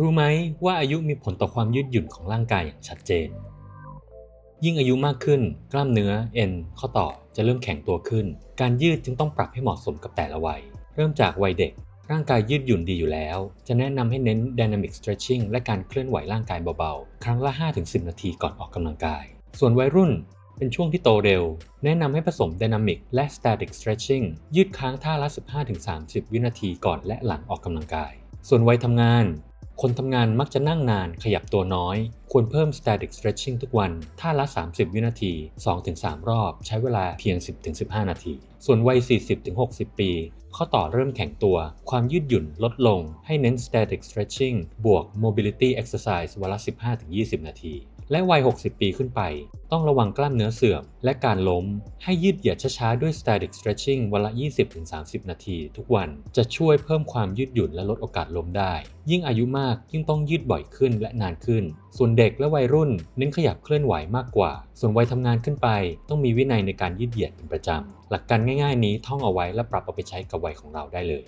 รู้ไหมว่าอายุมีผลต่อความยืดหยุ่นของร่างกายอย่างชัดเจน ยิ่งอายุมากขึ้นกล้ามเนื้อเอ็นข้อต่อจะเริ่มแข็งตัวขึ้น การยืดจึงต้องปรับให้เหมาะสมกับแต่ละวัย เริ่มจากวัยเด็ก ร่างกายยืดหยุ่นดีอยู่แล้ว จะแนะนำให้เน้น dynamic stretching และการเคลื่อนไหวร่างกายเบาๆ ครั้งละ 5-10 นาทีก่อนออกกำลังกาย ส่วนวัยรุ่นเป็นช่วงที่โตเร็ว แนะนำให้ผสม dynamic และ static stretching ยืดค้างท่าละ 15-30 วินาทีก่อนและหลังออกกำลังกาย ส่วนวัยทำงาน คนทำงานมักจะนั่งนานขยับตัวน้อย ควรเพิ่ม static stretching ทุกวัน ท่าละ 30 วินาที 2-3 รอบ ใช้เวลาเพียง 10-15 นาที ส่วนวัย 40-60 ปี ข้อต่อเริ่มแข็งตัว ความยืดหยุ่นลดลง ให้เน้น static stretching บวก mobility exercise วันละ 15-20 นาที และวัย 60 ปีขึ้นไป ต้องระวังกล้ามเนื้อเสื่อม และการล้ม ให้ยืดเหยียดช้าๆ ด้วย static stretching วันละ 20-30 นาที ทุกวันจะช่วยเพิ่มความยืดหยุ่นและลดโอกาสล้มได้ ยิ่งอายุมากยิ่งต้องยืดบ่อยขึ้นและนานขึ้น ส่วนเด็กและวัยรุ่นเน้นขยับเคลื่อนไหวมากกว่า ส่วนวัยทำงานขึ้นไป ต้องมีวินัยในการยืดเหยียดเป็นประจำหลักการง่ายๆ นี้ท่องเอาไว้และปรับเอาไปใช้กับวัยของเราได้เลย